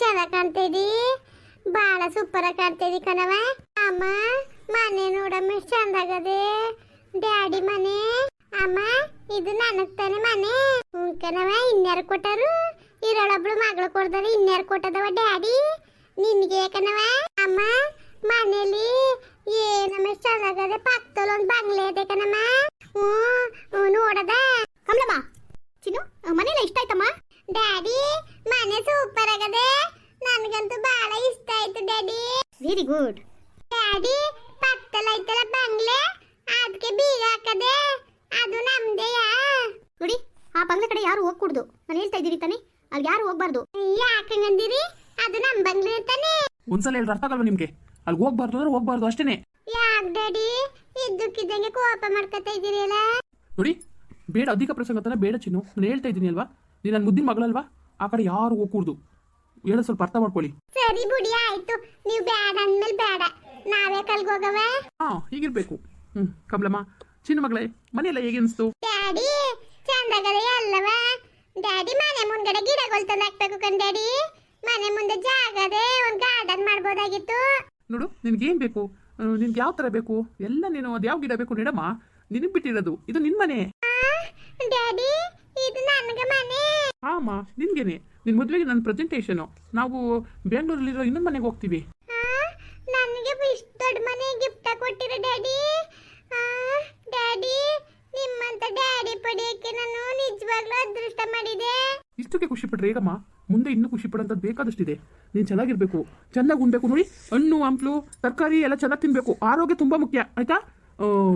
ಚೆನ್ನಾಗಿ ಕಾಣ್ತಿದಿ? ಬಾಳ ಸೂಪರ್ ಆಗಿ ಕಾಣ್ತಿದಿ ಕಣವ ಅಮ್ಮ, ಮನೆ ನೋಡಮ್ಮ ಎಷ್ಟು ಚಂದಾಗದೆ ಡ್ಯಾಡಿ ಮನೆ. ಅಮ್ಮ, ಇದು ನನಗ್ ತಾನೆ ಮನೆ. ಹ್ಞೂ ಕಣವ ಇನ್ಯಾರು ಕೊಟ್ಟರು? ಇರೊಳೊಬ್ಳು ಮಗಳು ಕೊಡ್ದಾರೆ ಇನ್ಯಾರು ಕೊಟ್ಟದವ ಡ್ಯಾಡಿ? ನಿನ್ಗೆ ಕಣವ ಅಮ್ಮ, ಮನೇಲಿ ಏನಮ್ಮ ಎಷ್ಟು ಚಂದಾಗದೆ ಪಕ್ಕದಲ್ಲಿ ಒಂದು ಬಂಗ್ಲೆ ಇದೆ ಕಣಮ್ಮ. ಹ್ಞೂ ನೋಡದ. ಕಮಲಮ್ಮ ಚಿನ್ನು ಮನೆಯಲ್ಲ ಇಷ್ಟ ಆಯ್ತಮ್ಮ ಡ್ಯಾಡಿ ಮನೆ ಸೂಪರ್ ಆಗದೆ ನನಗಂತೂ ಬಹಳ ಇಷ್ಟ ಆಯ್ತು ಡ್ಯಾಡಿ ವೆರಿ ಗುಡ್ ಡ್ಯಾಡಿ ಪಕ್ಕದಲ್ಲಿ ಐತಲ್ಲ ಬಂಗ್ಲೆ ಅದಕ್ಕೆ ಬೀಗ ಹಾಕದೆ ಅದು ನಮ್ದೆಯಾ ನೋಡಿ ಆ ಬಂಗ್ಲೆ ಕಡೆ ಯಾರು ಹೋಗ್ಕೂಡ್ದು? ನಾನು ಹೇಳ್ತಾ ಇದ್ದೀನಿ ತಾನೆ ಅಲ್ಲಿ ಯಾರು ಹೋಗ್ಬಾರ್ದು? ಯಾಕಂಗಂದಿರಿ ಅದು ನಮ್ ಬಂಗ್ಲೆ ತಾನೆ. ಒಂದ್ಸಲ ಹೇಳಿ ಅರ್ಥ ಆಗಲ್ವಾ ನಿಮ್ಗೆ? ಅಲ್ಲಿ ಹೋಗ್ಬಾರ್ದು ಅಂದ್ರೆ ಹೋಗ್ಬಾರ್ದು ಅಷ್ಟೇನೆ. ಯಾಕ್ ಡ್ಯಾಡಿ ಇದ್ದಕ್ಕಿದ್ದಂಗೆ ಕೋಪ ಮಾಡ್ಕೊತಾ ಇದ್ದೀರಲ್ಲ ನೋಡಿ ಬೇಡ ಅಧಿಕ ಪ್ರಸಂಗ ತಾನೆ ಬೇಡ ಚಿನ್ನು. ನಾನು ಹೇಳ್ತಾ ಇದ್ದೀನಿ ಅಲ್ವಾ? ನೀನು ನನ್ನ ಮುದ್ದಿನ ಮಗಳಲ್ವಾ? ಆ ಕಡೆ ಯಾರು ಹೋಗ್ಕೂಡ್ದು? ಹೇಳೋ ಸ್ವಲ್ಪ ಅರ್ಥ ಮಾಡ್ಕೊಳ್ಳಿ. ಸರಿ ಬಿಡಿ ಆಯ್ತು. ನೀವು ಬೇಡ ಅಂದ್ಮೇಲೆ ಬೇಡ ನಾವೇ ಕಲ್ಗೋಗವ? ಹಾ ಹೀಗಿರ್ಬೇಕು. ಹ್ಮ್ ಕಮಲಮ್ಮ ಚಿನ್ನ ಮಗಳೇ ಮನೆಯೆಲ್ಲ ಹೇಗೆ ಅನಿಸ್ತು? ಡ್ಯಾಡಿ ಚಂದಗದೆ ಅಲ್ಲವ? ಡ್ಯಾಡಿ ಮನೆ ಮುಂದ್ಗಡೆ ಗಿಡಗಳು ತಂದು ಹಾಕ್ಬೇಕು ಕಣ್ ಡ್ಯಾಡಿ. ಮನೆ ಮುಂದೆ ಜಾಗದೆ ಒಂದು ಗಾರ್ಡನ್ ಮಾಡ್ಬೋದಾಗಿತ್ತು. ನೋಡು ನಿನ್ಗೇನು ಬೇಕು? ನಿನ್ಗೆ ಯಾವ ತರ ಬೇಕು? ಎಲ್ಲ ನೀನು ಅದು ಯಾವ ಗಿಡ ಬೇಕು ನೀಡಮ್ಮ? ನಿನಗೆ ಬಿಟ್ಟಿರೋದು ಇದು ನಿನ್ ಮನೆ. ಡ್ಯಾಡಿ ಇದು ನನಗೆ ಮನೆ. ಹಾಂ ನಿನ್ಗೇನೆ. ನಿನ್ನ ಮದುವೆಗೆ ನನ್ನ ಪ್ರೆಸೆಂಟೇಷನು ನಾವು ಬೆಂಗಳೂರಲ್ಲಿರೋ ಇನ್ನೊಂದು ಮನೆಗೆ ಹೋಗ್ತೀವಿ. ನನಗೆ ಇಷ್ಟು ದೊಡ್ಡ ಮನೆ ಗಿಫ್ಟ್ ಕೊಟ್ಟಿರೋ ಡ್ಯಾಡಿ. ಡ್ಯಾಡಿ ನಿಮ್ಮಂತ ಡ್ಯಾಡಿ ಪಡೆಯಕ್ಕೆ ನಾನು ನಿಜವಾಗ್ಲೂ ಅದೃಷ್ಟ ಮಾಡಿದೆ. ಇಷ್ಟಕ್ಕೆ ಖುಷಿ ಪಡ್ರಿ ಈಗಮ್ಮ ಮುಂದೆ ಇನ್ನೂ ಖುಷಿ ಪಡೋಂಥದ್ದು ಬೇಕಾದಷ್ಟಿದೆ. ನೀನು ಚೆನ್ನಾಗಿರ್ಬೇಕು. ಚೆನ್ನಾಗಿ ಉಣ್ಬೇಕು ನೋಡಿ. ಹಣ್ಣು ಹಂಪ್ಲು ತರಕಾರಿ ಎಲ್ಲ ಚೆನ್ನಾಗಿ ತಿನ್ನಬೇಕು ಆರೋಗ್ಯ ತುಂಬ ಮುಖ್ಯ ಆಯ್ತಾ?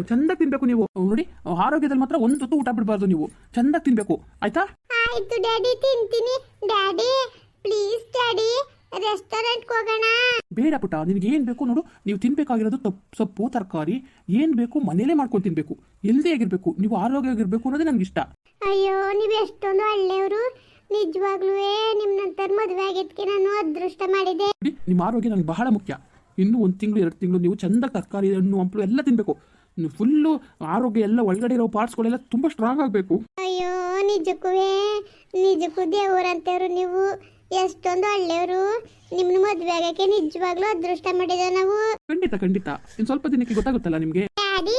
ಚಂದಾಗಿ ತಿನ್ಬೇಕು ನೀವು. ನೋಡಿ ಆರೋಗ್ಯದಲ್ಲಿ ಮಾತ್ರ ಒಂದು ತುತ್ತು ಊಟ ಬಿಡಬಾರ್ದು ನೀವು. ಚಂದಾಗಿ ತಿನ್ಬೇಕು. ಆಯ್ತಾ? ಆಯ್ತು ಡ್ಯಾಡಿ ತಿಂತೀನಿ. ಡ್ಯಾಡಿ ಪ್ಲೀಸ್ ಡ್ಯಾಡಿ ರೆಸ್ಟೋರೆಂಟ್ ಹೋಗೋಣ. ಬೇಡ ಪುಟ್ಟ ನಿನಗೆ ಏನು ಬೇಕು ನೋಡು. ನೀವು ತಿನ್ಬೇಕಾಗಿರೋದು ತಪ್ಪು ಸೊಪ್ಪು ತರಕಾರಿ ಏನು ಬೇಕು ಮನೇಲೆ ಮಾಡ್ಕೊಂಡು ತಿನ್ಬೇಕು. ಎಲ್ದೇ ಆಗಿರ್ಬೇಕು ನೀವು ಆರೋಗ್ಯವಾಗಿರ್ಬೇಕು ಅನ್ನೋದೇ ನನಗೆ ಇಷ್ಟ. ಅಯ್ಯೋ ನೀವು ಎಷ್ಟೊಂದು ಒಳ್ಳೆಯವರು ನಿಜವಾಗ್ಲೂ ನಿಮ್ಮ ನಂತರ ಮದುವೆ ಆಗಿದ್ದಕ್ಕೆ ನಾನು ಅದೃಷ್ಟ ಮಾಡಿದೆ ನಿಮ್ಮ ಆರೋಗ್ಯ ನನಗೆ ಬಹಳ ಮುಖ್ಯ. ಇನ್ನು ಒಂದು ತಿಂಗಳು ಎರಡು ತಿಂಗಳು ನೀವು ಚಂದ ತರಕಾರಿ ಹಣ್ಣು ಹಂಪಲು ಎಲ್ಲ ತಿನ್ನಬೇಕು ಫುಲ್ಲು ಆರೋಗ್ಯ ಎಲ್ಲ ಒಳಗಡೆ ಇರೋ ಪಾರ್ಟ್ಸ್ಗಳೆಲ್ಲ ತುಂಬಾ ಸ್ಟ್ರಾಂಗ್ ಆಗಬೇಕು. ಅಯ್ಯೋ ನಿಜಕ್ಕೂ ನಿಜಕ್ಕೂ ದೇವರಂತವ್ರು ನೀವು. ಎಷ್ಟೊಂದು ಒಳ್ಳೆಯವರು. ನಿಮ್ಮನ್ನ ಮದುವೆ ಆಗಕ್ಕೆ ನಿಜವಾಗ್ಲೂ ಅದೃಷ್ಟ ಮಾಡಿದ ನಾವು. ಖಂಡಿತ ಖಂಡಿತ. ಇನ್ ಸ್ವಲ್ಪ ದಿನಕ್ಕೆ ಗೊತ್ತಾಗುತ್ತಲ್ಲ ನಿಮ್ಗೆ? ಡ್ಯಾಡಿ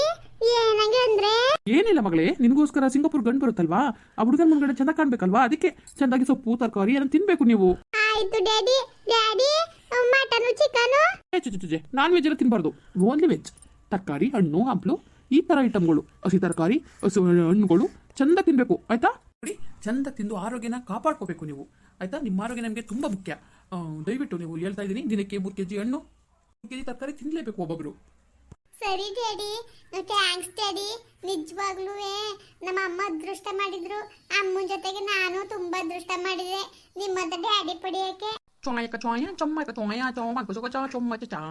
ಏನಂಗೆ ಅಂದ್ರೆ? ಏನಿಲ್ಲ ಮಗಳೇ ನಿನಗೋಸ್ಕರ ಸಿಂಗಾಪುರ್ ಗಂಡು ಬರುತ್ತಲ್ವಾ? ಆ ಹುಡುಗನ ಮುಂದ್ಗಡೆ ಚಂದ ಕಾಣ್ಬೇಕಲ್ವಾ? ಅದಕ್ಕೆ ಚಂದಾಗಿ ಸೊಪ್ಪು ತರಕಾರಿ ಎಲ್ಲ ತಿನ್ಬೇಕು ನೀವು. ಆಯ್ತು daddy daddy mutton chicken non veg ಎಲ್ಲ ತಿನ್ಬಾರ್ದು. ಓನ್ಲಿ ವೆಜ್ ತರಕಾರಿ ಹಣ್ಣು ಹಂಪಲು ಈ ತರ ಐಟಮ್ಗಳು ಹಸಿ ತರಕಾರಿ ಹಸು ಹಣ್ಣುಗಳು ಚಂದ ತಿನ್ಬೇಕು ಆಯ್ತಾ? ನೋಡಿ ಚಂದ ತಿಂದು ಆರೋಗ್ಯನ ಕಾಪಾಡ್ಕೋಬೇಕು ನೀವು. ಆಯ್ತಾ? ನಿಮ್ಮ ಆರೋಗ್ಯ ನಮಗೆ ತುಂಬ ಮುಖ್ಯ. ದಯವಿಟ್ಟು ನೀವು ಹೇಳ್ತಾ ಇದ್ದೀನಿ ದಿನಕ್ಕೆ ಮೂರು ಕೆ ಜಿ ಹಣ್ಣು ಮೂರು ಕೆ ಜಿ ತರಕಾರಿ ತಿನ್ನಲೇಬೇಕು ಒಬ್ಬೊಬ್ಬರು ಸರಿ ಡ್ಯಾಡಿ ಥ್ಯಾಂಕ್ಸ್ ಡ್ಯಾಡಿ. ನಿಜವಾಗ್ಲೂ ನಮ್ಮ ಅಮ್ಮ ಅದೃಷ್ಟ ಮಾಡಿದ್ರು. ಅಮ್ಮನ ಜೊತೆಗೆ ನಾನು ತುಂಬಾ ಅದೃಷ್ಟ ಮಾಡಿದೆ. ನಿಮ್ಮ ಡ್ಯಾಡಿ ಪಡೆಯಕ್ಕೆ. ಚೊಯ್ಕ ಚೊಯ್ಯ ಚೊಮ್ಮಕ ಚೊಯ್ಯ ಚೊಮ್ಮಕ ಚೊಕ ಚೊಮ್ಮ ಚೊಮ್ಮಕ ಚಾ.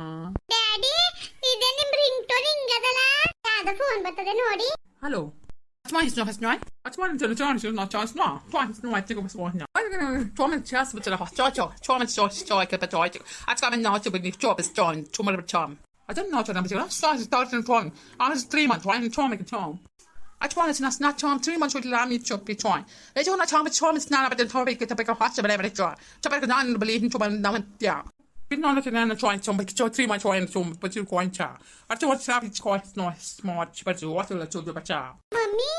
ಬರ್ತದೆ ನೋಡಿ Hallo. Wat maak je nog eens nou? Wat maak je nog eens nou? Chance nou. Chance nou. Ik heb het nou. Chance met chance met de host. Chance chance chance chance ik heb het ooit. Het gaat met nou te beginnen. Job is done. Tomorrow with Tom. I don't know what I'm doing. So it's starting from. I was three months. Why Tom make Tom? I just wanted to not not Tom three months with Lammy Chop be Tom. I don't know Tom but Tom is not but the Tom get to pick a hot whatever it draw. To pick a non believe in Tom now yeah. Bin not at an trying to make three months trying to but you going to. I don't want to have it quite nice smart but you what will do but yeah. Mummy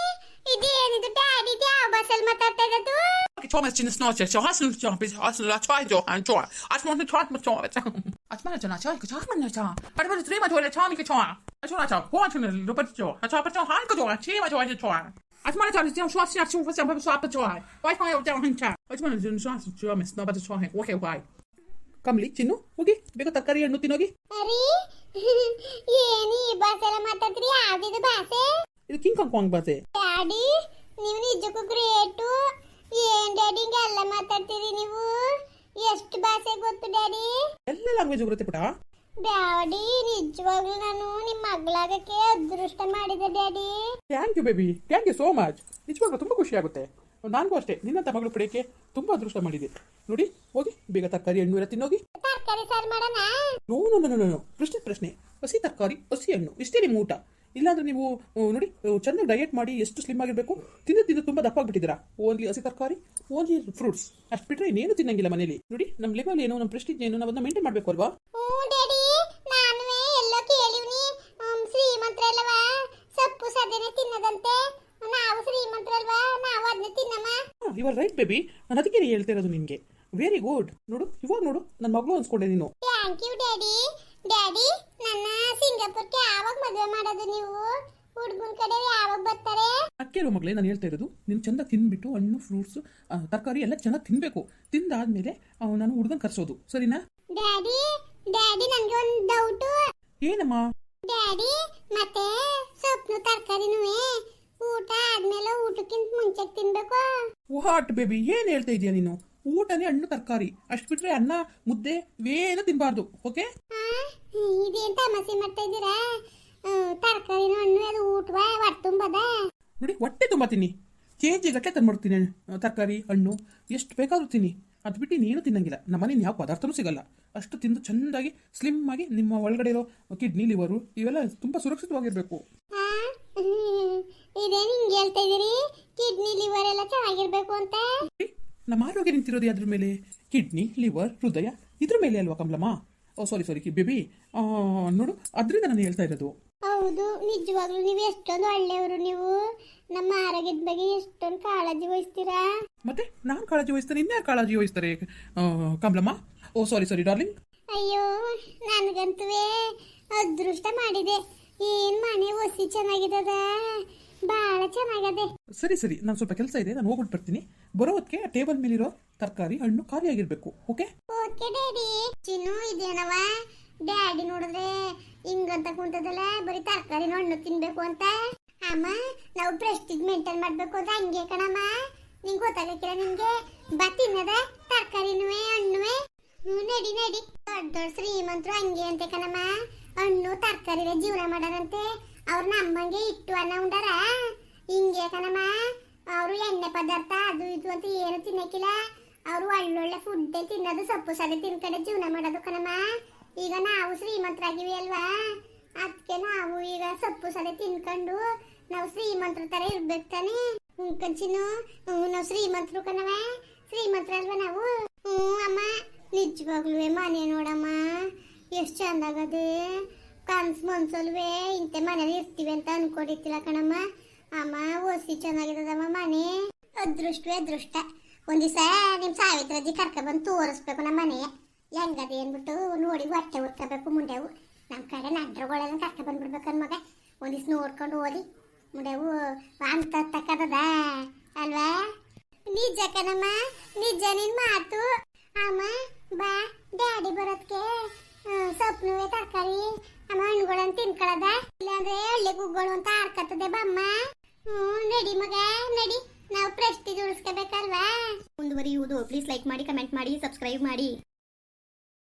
ಇದೇನಿದು daddy ಯಾವ ಬಸ್ಸಲ್ಲಿ ಮಾತಾಡ್ತಾ ಇರೋದು Ik try met in de snootje. Zo has een job. Als een laat try job en job. Als man een try met job. Als man een try, ik try met een job. Maar dat is drie maar door de try ik try. Als man een try, hoe aan een loop het job. Als man een hand kan doen, twee maar door de try. Als man een try, dan swap snap zo voor zijn swap het job. Why kan je op down try? Als man een swap job met snap het job. Oké, why? Kamali ಚಿನ್ನು ಹೋಗಿ ಬೇಗ ತರಕಾರಿ ಹಣ್ಣು ತಿನ್ನೋಗಿ. ಅರಿ ಏನಿ ಈ ಮಾತಾಡ್ತೀರಿ? ಯಾವ್ದಿದು ಭಾಷೆ? ಇದು ಕಿಂಗ್ ಕಾಂಗ್ ಕಾಂಗ್ ಬಾಸೆ ಡ್ಯಾಡಿ ನೀವು ನಿಜಕ್ಕೂ ಗ್ರೇಟು. ಏನ್ ಡ್ಯಾಡಿ ಎಲ್ಲ ಮಾತಾಡ್ತೀರಿ ನೀವು? ಎಷ್ಟು ಭಾಷೆ ಗೊತ್ತು ಡ್ಯಾಡಿ? ಎಲ್ಲ ಲ್ಯಾಂಗ್ವೇಜ್ ಬರುತ್ತೆ ಪುಟ. ಡ್ಯಾಡಿ ನಿಜವಾಗ್ಲೂ ನಾನು ನಿಮ್ಮ ಮಗಳಾಗಕ್ಕೆ ಅದೃಷ್ಟ ಮಾಡಿದೆ daddy. Thank you baby thank you so much ನಿಜವಾಗ್ಲೂ ತುಂಬಾ ಖುಷಿ ಆಗುತ್ತೆ. ನನಗೂ ಅಷ್ಟೇ ನಿನ್ನಂತ ಮಗಳು ಪಡೆಯೋಕ್ಕೆ ತುಂಬ ಅದೃಷ್ಟ ಮಾಡಿದೆ. ನೋಡಿ ಹೋಗಿ ಬೇಗ ತರಕಾರಿ ಹಣ್ಣು ಎಲ್ಲ ತಿನ್ನೋಗಿ. No no no no no ಪ್ರಶ್ನೆ ಪ್ರಶ್ನೆ. ಹಸಿ ತರಕಾರಿ ಹಸಿ ಹಣ್ಣು ಇಷ್ಟೇ ನಿಮ್ಮ ಊಟ. ಇಲ್ಲಾಂದ್ರೆ ನೀವು ನೋಡಿ ಚೆನ್ನಾಗಿ ಡಯಟ್ ಮಾಡಿ ಎಷ್ಟು ಸ್ಲಿಮ್ ಆಗಿರಬೇಕು? ತಿಂದು ತಿಂದು ತುಂಬ ದಪ್ಪ ಆಗ್ಬಿಟ್ಟಿದ್ದೀರಾ? ಓನ್ಲಿ ಹಸಿ ತರಕಾರಿ ಓನ್ಲಿ ಫ್ರೂಟ್ಸ್ ಅಷ್ಟು ಬಿಟ್ಟರೆ ಇನ್ನೇನು ತಿನ್ನಂಗಿಲ್ಲ ಮನೇಲಿ. ನೋಡಿ ನಮ್ಮ ಲೆವೆಲ್ ಏನು ನಮ್ಮ ಪ್ರೆಸ್ಟೀಜ್ ಏನು ನಾವು ಮೇಂಟೈನ್ ಮಾಡಬೇಕು ಅಲ್ವಾ ಹ್ಞೂ ಡ್ಯಾಡಿ ನಾನುವೇ ಎಲ್ಲೋ ಕೇಳಿವ್ನಿ ಹ್ಮ್, ಶ್ರೀಮಂತರಲ್ವಾ ಸೊಪ್ಪು ಸದನೆ ತಿನ್ನದಂತೆ ನಾವು ಶ್ರೀಮಂತರಲ್ವಾ ನಾವು ಅದನ್ನ ತಿನ್ನಮ್ಮ ಯು ಆರ್ ರೈಟ್ ಬೇಬಿ ನಾನು ಅದಕ್ಕೆ ಹೇಳ್ತಾ ಇರೋದು ನಿಮಗೆ ವೆರಿ ಗುಡ್ ನೋಡು ಇವಾಗ ನೋಡು ನನ್ನ ಮಗಳು ಅನ್ಸ್ಕೊಂಡೆ ನೀನು. ಥ್ಯಾಂಕ್ ಯು ಡ್ಯಾಡಿ ಡ್ಯಾಡಿ ನನ್ನ ಸಿಂಗಾಪುರ್ಗೆ ಯಾವಾಗ ಮದುವೆ ಮಾಡೋದು ನೀವು? ಹುಡುಗನ ಕಡೆ ಯಾವಾಗ ಬರ್ತಾರೆ? ಅಕ್ಕೆ ಮಗಳೇ ನಾನು ಹೇಳ್ತಾ ಇರೋದು ನೀನು ಚೆಂದ ತಿನ್ಬಿಟ್ಟು ಹಣ್ಣು ಫ್ರೂಟ್ಸ್ ತರಕಾರಿ ಎಲ್ಲ ಚೆನ್ನಾಗಿ ತಿನ್ಬೇಕು. ತಿಂದಾದ್ಮೇಲೆ ನಾನು ಹುಡುಗನ್ ಕರ್ಸೋದು. ಸರಿನಾ? ಡ್ಯಾಡಿ ಡ್ಯಾಡಿ ನನಗೆ ಒಂದು ಡೌಟ್ ಏನಮ್ಮ? ಡ್ಯಾಡಿ ಮತ್ತೆ ಸೊಪ್ಪು ತರಕಾರಿನೂ ಊಟ ಆದ್ಮೇಲೆ ಊಟಕ್ಕಿಂತ ಮುಂಚೆ ತಿನ್ಬೇಕು. ವಾಟ್ ಬೇಬಿ ಏನು ಹೇಳ್ತಾ ಇದೀಯ ನೀನು? ಊಟನೇ ಹಣ್ಣು ತರಕಾರಿ. ಅಷ್ಟು ಬಿಟ್ರೆ ಅನ್ನ ಮುದ್ದೆ ಇವೇನು ತಿನ್ಬಾರ್ದು ಓಕೆ? ಇದೇನ್ ತಮಾಷೆ ಮಾಡ್ತಾ ಇದ್ದೀರಾ? ತರಕಾರಿ ಹಣ್ಣು ಅದು ಊಟವ ಹೊಟ್ಟೆ ತುಂಬದ? ನೋಡಿ ಹೊಟ್ಟೆ ತುಂಬ ತಿನ್ನಿ. ಕೆ ಜಿ ಗಟ್ಟಲೆ ತಂದ್ಬಿಡ್ತೀನಿ ತರಕಾರಿ ಹಣ್ಣು. ಎಷ್ಟು ಬೇಕಾದ್ರೂ ತಿನ್ನಿ. ಅದು ಬಿಟ್ಟು ನೀನು ತಿನ್ನಂಗಿಲ್ಲ. ನಮ್ಮನೇನು ಯಾವ ಪದಾರ್ಥನೂ ಸಿಗಲ್ಲ. ಅಷ್ಟು ತಿಂದು ಚೆಂದಾಗಿ ಸ್ಲಿಮ್ ಆಗಿ ನಿಮ್ಮ ಒಳಗಡೆ ಇರೋ ಕಿಡ್ನಿ ಲಿವರು ಇವೆಲ್ಲ ತುಂಬ ಸುರಕ್ಷಿತವಾಗಿರಬೇಕು. ಇದೇನ್ ಹಿಂಗೆ ಹೇಳ್ತಾ ಇದೀರಿ? ಕಿಡ್ನಿ ಲಿವರ್ ಎಲ್ಲ ಚೆನ್ನಾಗಿರ್ಬೇಕು ಅಂತ. ನಮ್ಮ ಆರೋಗ್ಯ ನಿಂತಿರೋದು ಅದ್ರ ಮೇಲೆ? ಕಿಡ್ನಿ ಲಿವರ್ ಹೃದಯ ಇದ್ರ ಮೇಲೆ ಅಲ್ವಾ ಕಮಲಮ್ಮ? ಓ ಸಾರಿ ಸಾರಿ ಬೇಬಿ ನೋಡು ಅದರಿಂದ ನಾನು ಹೇಳ್ತಾ ಇರೋದು. ಹೌದು ನಿಜವಾಗ್ಲೂ ನೀವು ಎಷ್ಟೊಂದು ಒಳ್ಳೆಯವರು ನೀವು. ನಮ್ಮ ಆರೋಗ್ಯದ ಬಗ್ಗೆ ಎಷ್ಟೊಂದು ಕಾಳಜಿ ವಹಿಸ್ತೀರಾ? ಮತ್ತೆ ನಾನು ಕಾಳಜಿ ವಹಿಸ್ತೇನೆ ಇನ್ಯಾರು ಕಾಳಜಿ ವಹಿಸ್ತಾರೆ ಆ, ಕಮಲಮ್ಮ? ಓ ಸಾರಿ ಸಾರಿ ಡಾರ್ಲಿಂಗ್ ಅಯ್ಯೋ ನನಗಂತೂ ಅದೃಷ್ಟ ಮಾಡಿದೆ. ಏನ್ ಮನೆ ಒಸಿ ಚೆನ್ನಾಗಿದದ? ಬಹಳ ಚೆನ್ನಾಗದೆ. ಸರಿ ಸರಿ. ನಾನು ಸ್ವಲ್ಪ ಕೆಲಸ ಇದೆ ನಾನು ಹೋಗ್ಬಿಟ್ಟು ಬರ್ತೀನಿ. ಬರೋ ಹೊತ್ತಿಗೆ ಟೇಬಲ್ ಮೇಲಿರೋ ತರಕಾರಿ ಹಣ್ಣು ಖಾಲಿಯಾಗಿರ್ಬೇಕು ಓಕೆ? Okay daddy. ಚಿನ್ನು ಇದೇನವ ಡ್ಯಾಡಿ ನೋಡಿದ್ರೆ ಹಿಂಗಂತ ಕುಂತದಲ್ಲ ಬರೀ ತರಕಾರಿ ಹಣ್ಣು ತಿನ್ಬೇಕು ಅಂತ? ಅಮ್ಮ ನಾವು ಪ್ರೆಸ್ಟಿಜ್ ಮೇಂಟೈನ್ ಮಾಡ್ಬೇಕು ಅಂತ ಹಂಗೆ ಕಣಮ್ಮ. ನಿಂಗೆ ಗೊತ್ತಾಗಕ್ಕಿಲ್ಲ ನಿನ್ಗೆ ಬಾ ತಿನ್ನದ ತರಕಾರಿನುವೆ ಹಣ್ಣುವೆ. ಹ್ಞೂ ನಡಿ ನಡಿ. ದೊಡ್ಡ ದೊಡ್ಡ ಶ್ರೀಮಂತರು ಹಂಗೆ ಅಂತೆ ಕಣಮ್ಮ. ಹಣ್ಣು ತರಕಾರಿ ಜೀವನ ಮಾಡಾರಂತೆ ಅವ್ರ ಅಮ್ಮಂಗೆ ಇಟ್ಟು ಅನ್ನ ಉಂಡಾರ. ಹಿಂಗೆ ಕಣಮ್ಮ, ಅವರು ಎಣ್ಣೆ ಪದಾರ್ಥ ಅದು ಇದು ಅಂತ ಏನು ತಿನ್ನಕಿಲ್ಲ. ಅವರು ಒಳ್ಳೊಳ್ಳೆ ಫುಡ್ ತಿನ್ನೋದು, ಸೊಪ್ಪು ಸಡೆ ತಿನ್ಕಡೆ ಜೀವನ ಮಾಡೋದು ಕಣಮ್ಮ. ಈಗ ನಾವು ಶ್ರೀಮಂತರಾಗಿವಿ ಅಲ್ವಾ? ಅದಕ್ಕೆ ನಾವು ಈಗ ಸೊಪ್ಪು ಸಡೆ ತಿನ್ಕೊಂಡು ನಾವು ಶ್ರೀಮಂತರ ತರ ಇರ್ಬೇಕು ತಾನೆ. ಹ್ಞೂ ಕಂಚಿನು ಹ್ಞೂ ನಾವು ಶ್ರೀಮಂತರು ಕಣವ ಶ್ರೀಮಂತರಲ್ವಾ ನಾವು? ಹ್ಞೂ ಅಮ್ಮ ನಿಜವಾಗ್ಲೂ ಮನೆ ನೋಡಮ್ಮ. ಎಷ್ಟು ಚಂದಾಗದೆ ಕನ್ಸು ಮನ್ಸಲ್ವೇ, ಇಂತೆ ಮನೇಲಿ ಇರ್ತೀವಿ ಅಂತ ಅನ್ಕೊಂಡಿರ್ತಿಲ್ಲ ಕಣಮ್ಮ. ಅಮ್ಮ, ಓಸಿ ಚೆನ್ನಾಗಿದ್ದದಮ್ಮ ಮನೆ. ಅದೃಷ್ಟವೇ ಅದೃಷ್ಟ. ಒಂದ್ ದಿವಸ ನಿಮ್ ಸಾವಿತ್ರಜ್ಜಿ ಕರ್ಕ ಬಂದು ತೋರಿಸ್ಬೇಕು ನಮ್ಮ ಮನೆ. ಹೆಂಗದೆ ಅಂದ್ಬಿಟ್ಟು ನೋಡಿ ಹೊಟ್ಟೆ ಉರ್ಕೋಬೇಕು ಮುಂಡೆವು ನಮ್ಮ ಕಡೆ ನಂಟ್ರಗಳೆಲ್ಲ ಕರ್ಕ ಬಂದ್ಬಿಡ್ಬೇಕು ಮಗ. ಒಂದ್ ದಿವ್ಸ ನೋಡ್ಕೊಂಡು ಓದಿ. ಮುಂಡೆವು ಅಂತ ತಕ್ಕದದ. ಅಲ್ವಾ? ನಿಜ ಕಣಮ್ಮ, ನಿಜ ನಿನ್ ಮಾತು. ಅಮ್ಮ, ಬಾ, ಡ್ಯಾಡಿ ಬರೋದಕ್ಕೆ ಸ್ವಪ್ನವೇ ತರಕಾರಿ ಹಣ್ಣುಗಳನ್ನ ತಿನ್ಕೊಳದ? ಇಲ್ಲಾಂದ್ರೆ ಒಳ್ಳೆ ಗುಗ್ಗಳು ಅಂತ ಆಡ್ಕತ್ತದೆ ಬಮ್ಮ. ಹ್ಮ್ ನಡಿ ಮಗ, ನಡಿ. ನಾವು ಪ್ರಶ್ನೆ ಉಳಿಸ್ಕೋಬೇಕಲ್ವಾ ಮುಂದುವರಿಯುವುದು. ಪ್ಲೀಸ್ ಲೈಕ್ ಮಾಡಿ ಕಮೆಂಟ್ ಮಾಡಿ ಸಬ್ಸ್ಕ್ರೈಬ್ ಮಾಡಿ.